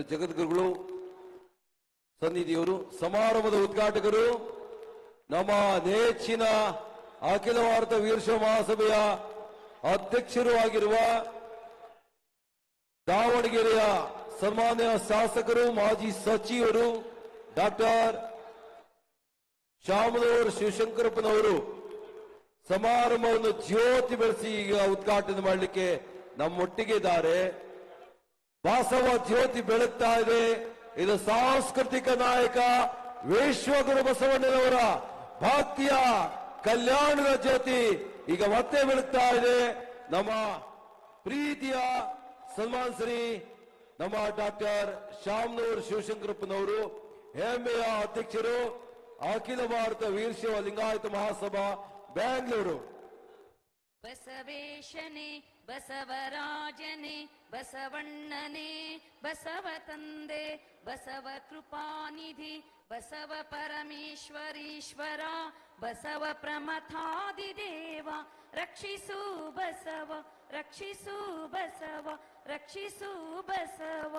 ಮತ್ತು ಜಗದ್ಗುರುಗಳು, ಸನ್ನಿಧಿಯವರು, ಸಮಾರಂಭದ ಉದ್ಘಾಟಕರು, ನಮ್ಮ ನೆಚ್ಚಿನ ಅಖಿಲ ಭಾರತ ವೀರಶ ಮಹಾಸಭೆಯ ಅಧ್ಯಕ್ಷರು ಆಗಿರುವ ದಾವಣಗೆರೆಯ ಸನ್ಮಾನ್ಯ ಶಾಸಕರು, ಮಾಜಿ ಸಚಿವರು ಡಾಕ್ಟರ್ ಶಾಮನೂರ್ ಶಿವಶಂಕರಪ್ಪನವರು ಸಮಾರಂಭವನ್ನು ಜ್ಯೋತಿ ಬೆಳೆಸಿ ಈಗ ಉದ್ಘಾಟನೆ ಮಾಡಲಿಕ್ಕೆ ನಮ್ಮೊಟ್ಟಿಗೆ ಇದ್ದಾರೆ. ವಾಸವ ಜ್ಯೋತಿ ಬೆಳಗ್ತಾ ಇದೆ. ಇದು ಸಾಂಸ್ಕೃತಿಕ ನಾಯಕ ವಿಶ್ವಗುರು ಬಸವಣ್ಣನವರ ಭಕ್ತಿಯ ಕಲ್ಯಾಣದ ಜ್ಯೋತಿ. ಈಗ ಮತ್ತೆ ಬೆಳಗ್ತಾ ಇದೆ. ನಮ್ಮ ಪ್ರೀತಿಯ ಸಲ್ಮಾನ್ ಶ್ರೀ ನಮ್ಮ ಡಾಕ್ಟರ್ ಶಾಮನೂರ್ ಶಿವಶಂಕರಪ್ಪನವರು, ಹೆಮ್ಮೆಯ ಅಧ್ಯಕ್ಷರು, ಅಖಿಲ ಭಾರತ ವೀರಶೈವ ಲಿಂಗಾಯತ ಮಹಾಸಭಾ ಬೆಂಗಳೂರು ಬಸವೇಶನೆ, ಬಸವರಾಜನೆ बसवण्णने बसव तन्दे बसव कृपानिधि बसव परमेश्वरीश्वरा बसव प्रमथादिदेव रक्षिसु बसव रक्षिसु बसव रक्षिसु बसव।